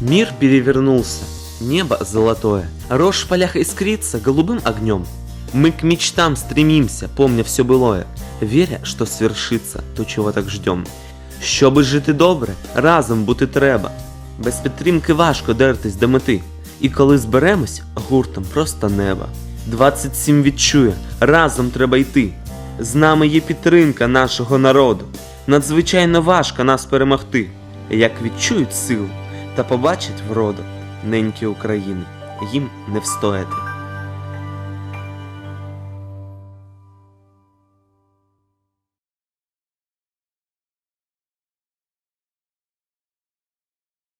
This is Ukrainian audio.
Мир перевернулся, небо золотое, рожь в полях искрится голубым огнем. Мы к мечтам стремимся, помня все былое, веря, що свершиться то, чого так ждем. Щоби жити добре, разом бути треба. Без підтримки важко дертись до мети. І коли зберемось, гуртом просто неба. 27 відчує, разом треба йти. З нами є підтримка нашого народу. Надзвичайно важко нас перемогти. Як відчують силу та побачать вроду неньки України, їм не встояти.